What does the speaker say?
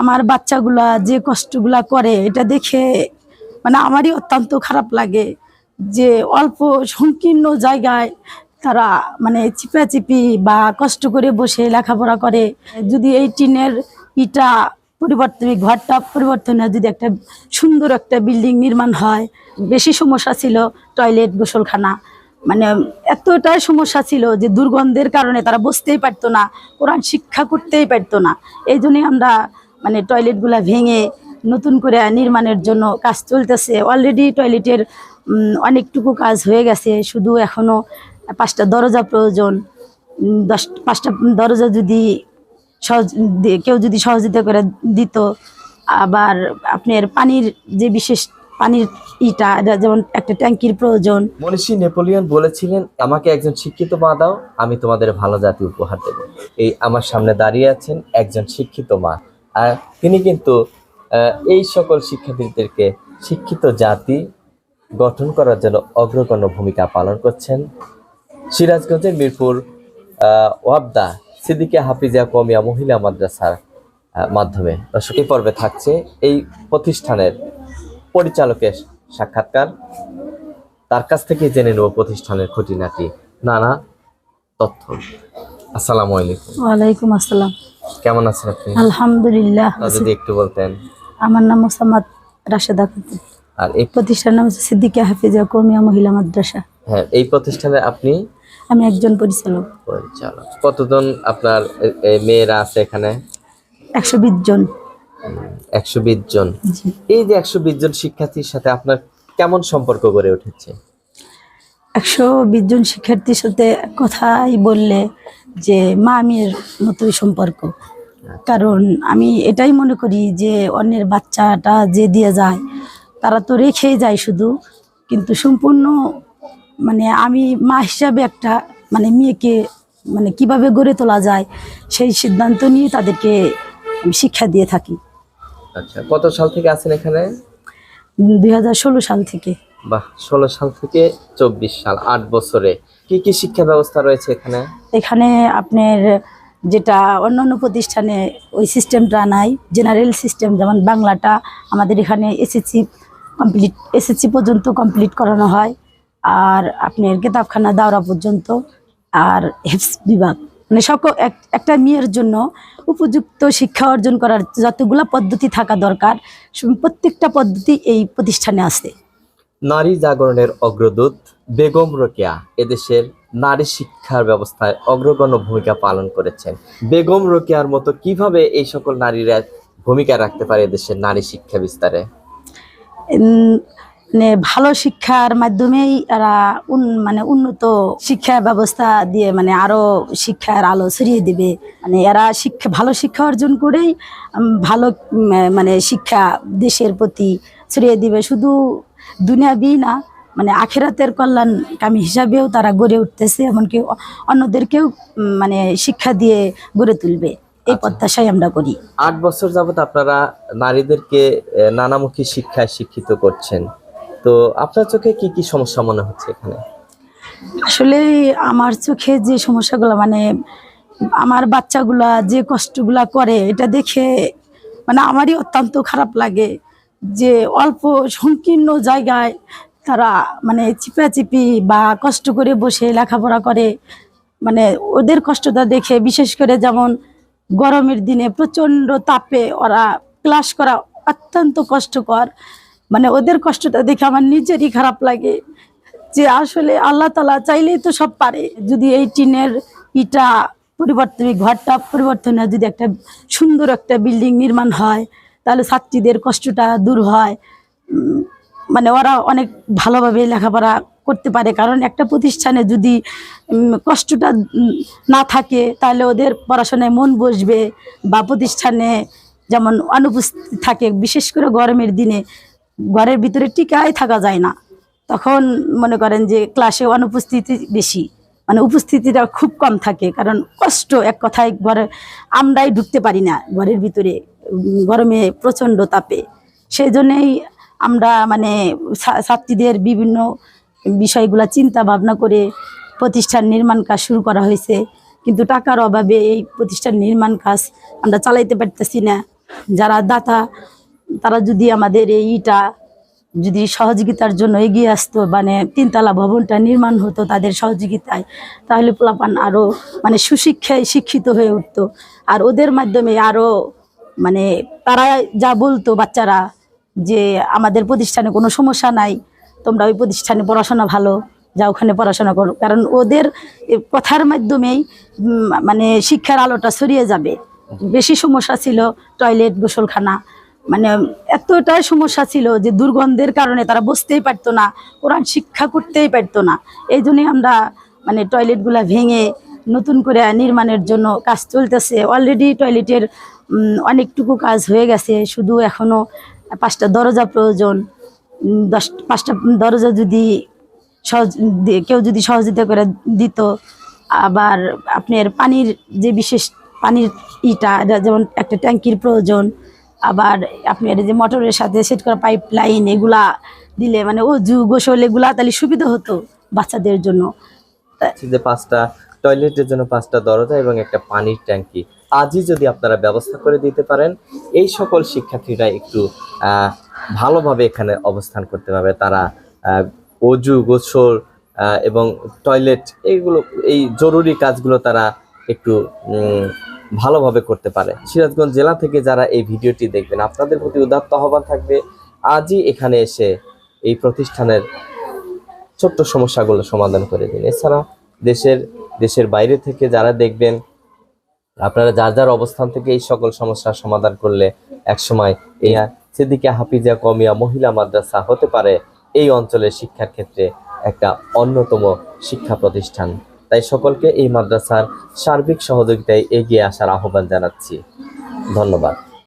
আমার বাচ্চাগুলা যে কষ্টগুলা করে, এটা দেখে মানে আমারই অত্যন্ত খারাপ লাগে যে অল্প সংকীর্ণ জায়গায় তারা মানে চিপাচিপি বা কষ্ট করে বসে লেখাপড়া করে। যদি এই টিনের ইটা পরিবর্তন ঘরটা পরিবর্তন যদি একটা সুন্দর একটা বিল্ডিং নির্মাণ হয়, বেশি সমস্যা ছিল টয়লেট, গোসলখানা। মানে এতটাই সমস্যা ছিল যে দুর্গন্ধের কারণে তারা বসতেই পারতো না, কোরআন শিক্ষা করতেই পারতো না। এই জন্যই আমরা মানে টয়লেটগুলা ভেঙে নতুন করে নির্মাণের জন্য কাজ চলতেছে। অলরেডি টয়লেটের অনেকটুকু কাজ হয়ে গেছে। শুধু এখনও পাঁচটা দরজা প্রয়োজন। দশ, পাঁচটা দরজা যদি সহজ কেউ যদি সহযোগিতা করে দিত। আবার আপনার পানির যে বিশেষ পানির ইটা যেমন একটা ট্যাঙ্কির প্রয়োজন। মনীষী নেপোলিয়ন বলেছিলেন, আমাকে একজন শিক্ষিত মা দাও, আমি তোমাদের ভালো জাতি উপহার দেব। এই আমার সামনে দাঁড়িয়ে আছেন একজন শিক্ষিত মা। আর তিনি কিন্তু এই সকল শিক্ষার্থীদেরকে শিক্ষিত জাতি গঠন করার জন্য অগ্রগণ্য ভূমিকা পালন করছেন। সিরাজগঞ্জের মিরপুর ওয়াবদা সিদ্দিকে হাফিজা কমিয়া মহিলা মাদ্রাসার মাধ্যমে। দর্শক, এই পর্বে থাকছে এই প্রতিষ্ঠানের পরিচালকের সাক্ষাৎকার। তার কাছ থেকে জেনে নেব প্রতিষ্ঠানের খুঁটিনাটি। নানা তথ্য। আসসালামু আলাইকুম। ওয়ালাইকুম আসসালাম। কেমন আছেন আপনি? আলহামদুলিল্লাহ যদি একটু বলতেন। আমার নাম মোসাম্মদ রাশেদা খাতুন। আর এই প্রতিষ্ঠান নাম হচ্ছে সিদ্দিকা হাফিজা কমিয়া মহিলা মাদ্রাসা। হ্যাঁ এই প্রতিষ্ঠানে আপনি? আমি একজন পরিচালক। পরিচালক। কতজন আপনার মেয়েরা আছে এখানে? একশো বিশ জন। একশো বিশ জন। এই যে একশো বিশ জন শিক্ষার্থীর সাথে আপনার কেমন সম্পর্ক গড়ে উঠেছে? একশো বিশ জন শিক্ষার্থীর সাথে কথাই বললে যে মা আমির মতোই সম্পর্ক। কারণ আমি এটাই মনে করি যে অন্যের বাচ্চাটা যে দিয়ে যায় তারা তো রেখেই যায় শুধু। কিন্তু সম্পূর্ণ মানে আমি মা হিসাবে একটা মানে মেয়েকে মানে কীভাবে গড়ে তোলা যায় সেই সিদ্ধান্ত নিয়ে তাদেরকে আমি শিক্ষা দিয়ে থাকি। আচ্ছা কত সাল থেকে আছেন এখানে? দুই হাজার ষোলো সাল থেকে। বাহ ষোলো সাল থেকে চব্বিশ সাল আট বছরে। কি কি শিক্ষা ব্যবস্থা রয়েছে এখানে? এখানে আপনার যেটা অন্য অন্য প্রতিষ্ঠানে ওই সিস্টেমটা নাই জেনারেল সিস্টেম যেমন বাংলাটা, আমাদের এখানে এসএসসি কমপ্লিট এসএসসি পর্যন্ত কমপ্লিট করানো হয়, আর আপনার কেতাবখানা দাওরা পর্যন্ত, আর হেফস বিভাগ। মানে সকল, এক- একটা মেয়ের জন্য উপযুক্ত শিক্ষা অর্জন করার যতগুলো পদ্ধতি থাকা দরকার প্রত্যেকটা পদ্ধতি এই প্রতিষ্ঠানে আছে। নারী জাগরণের অগ্রদূত বেগম রোকেয়া এদেশের নারী শিক্ষার ব্যবস্থায় অগ্রগণ্য ভূমিকা পালন করেছেন। বেগম রোকেয়ার মতো কীভাবে এই সকল নারীরা ভূমিকা রাখতে পারে এদেশের নারী শিক্ষা বিস্তারে? মানে ভালো শিক্ষার মাধ্যমেই এরা মানে উন্নত শিক্ষা ব্যবস্থা দিয়ে মানে আরও শিক্ষার আলো ছড়িয়ে দিবে। মানে এরা শিক্ষা, ভালো শিক্ষা অর্জন করেই ভালো মানে শিক্ষা দেশের প্রতি ছড়িয়ে দিবে। শুধু দুনিয়াবি না। মানে আখেরাতের কল্যাণকামী হিসাবেও তারা গড়ে উঠতেছে এমনকি অন্যদেরকেও মানে শিক্ষা দিয়ে গড়ে তুলবে। এই আচ্ছা। প্রত্যাশাই আমরা করি। আট বছর যাবত আপনারা নারীদেরকে নানামুখী শিক্ষায় শিক্ষিত করছেন। তো আপনার চোখে কি কি সমস্যা মনে হচ্ছে এখানে? আসলে আমার চোখে যে সমস্যাগুলো মানে আমার বাচ্চাগুলা যে কষ্টগুলা করে এটা দেখে মানে আমারই অত্যন্ত খারাপ লাগে। যে অল্প সংকীর্ণ জায়গায় তারা মানে চিপাচিপি বা কষ্ট করে বসে লেখাপড়া করে মানে ওদের কষ্টটা দেখে, বিশেষ করে যেমন গরমের দিনে প্রচণ্ড তাপে ওরা ক্লাস করা অত্যন্ত কষ্টকর। মানে ওদের কষ্টটা দেখে আমার নিজেরই খারাপ লাগে যে আসলে আল্লাহ তালা চাইলেই তো সব পারে। যদি এই টিনের ইটা পরিবর্তন, ঘরটা পরিবর্তন যদি একটা সুন্দর একটা বিল্ডিং নির্মাণ হয় তাহলে ছাত্রীদের কষ্টটা দূর হয়। মানে ওরা অনেক ভালোভাবে লেখাপড়া করতে পারে। কারণ একটা প্রতিষ্ঠানে যদি কষ্টটা না থাকে, তাহলে ওদের পড়াশোনায় মন বসবে বা প্রতিষ্ঠানে যেমন অনুপস্থিত থাকে, বিশেষ করে গরমের দিনে ঘরের ভিতরে টিকায় থাকা যায় না। তখন মনে করেন যে ক্লাসে অনুপস্থিতি বেশি। মানে উপস্থিতিটা খুব কম থাকে। কারণ কষ্ট এক কথায় ঘরে আমরাই ঢুকতে পারি না ঘরের ভিতরে। গরমে প্রচণ্ড তাপে। সেই জন্যেই আমরা মানে ছাত্রীদের বিভিন্ন বিষয়গুলো চিন্তা ভাবনা করে প্রতিষ্ঠান নির্মাণ কাজ শুরু করা হয়েছে। কিন্তু টাকার অভাবে এই প্রতিষ্ঠান নির্মাণ কাজ আমরা চালাইতে পারতেছি না। যারা দাতা, তারা যদি আমাদের এই ইটা যদি সহযোগিতার জন্য এগিয়ে আসতো মানে তিনতলা ভবনটা নির্মাণ হতো তাদের সহযোগিতায়, তাহলে পোলাপান আরও মানে সুশিক্ষায় শিক্ষিত হয়ে উঠতো। আর ওদের মাধ্যমে আরও মানে তারা যা বলতো বাচ্চারা যে আমাদের প্রতিষ্ঠানে কোনো সমস্যা নাই, তোমরা ওই প্রতিষ্ঠানে পড়াশোনা ভালো যা ওখানে পড়াশোনা করো। কারণ ওদের কথার মাধ্যমেই মানে শিক্ষার আলোটা ছড়িয়ে যাবে। বেশি সমস্যা ছিল টয়লেট, গোসলখানা। মানে এতটাই সমস্যা ছিল যে দুর্গন্ধের কারণে তারা বসতেই পারতো না, কোরআন শিক্ষা করতেই পারতো না। এই আমরা মানে টয়লেটগুলা ভেঙে নতুন করে নির্মাণের জন্য কাজ চলতেছে। অলরেডি টয়লেটের অনেকটুকু কাজ হয়ে গেছে। শুধু এখনও পাঁচটা দরজা প্রয়োজন। দশ, পাঁচটা দরজা যদি সহজ কেউ যদি সহযোগিতা করে দিত। আবার আপনার পানির যে বিশেষ পানির ইটা যেমন একটা ট্যাঙ্কির প্রয়োজন। আবার আপনার যে মোটরের সাথে সেট করা পাইপ লাইন এগুলা দিলে মানে ও অজু গোসল এগুলা তাহলে সুবিধা হতো বাচ্চাদের জন্য। পাঁচটা টয়লেটের জন্য পাঁচটা দরজা এবং একটা পানির ট্যাঙ্কি। আজই যদি আপনারা ব্যবস্থা করে দিতে পারেন, এই সকল শিক্ষার্থীরা একটু ভালোভাবে এখানে অবস্থান করতে পারবে। তারা অজু, গোসল এবং টয়লেট, এইগুলো, এই জরুরি কাজগুলো তারা একটু ভালোভাবে করতে পারে। সিরাজগঞ্জ জেলা থেকে যারা এই ভিডিওটি দেখবেন, আপনাদের প্রতি উদাত্ত আহ্বান থাকবে, আজই এখানে এসে এই প্রতিষ্ঠানের ছোট্ট সমস্যাগুলো সমাধান করে দিন। এছাড়া দেশের দেশের বাইরে থেকে যারা দেখবেন, আপনারা যার যার অবস্থান থেকে এই সকল সমস্যার সমাধান করলে একসময় এই সেদিকে হাফিজা কমিয়া মহিলা মাদ্রাসা হতে পারে এই অঞ্চলের শিক্ষার ক্ষেত্রে একটা অন্যতম শিক্ষা প্রতিষ্ঠান। তাই সকলকে এই মাদ্রাসার সার্বিক সহযোগিতায় এগিয়ে আসার আহ্বান জানাচ্ছি। ধন্যবাদ।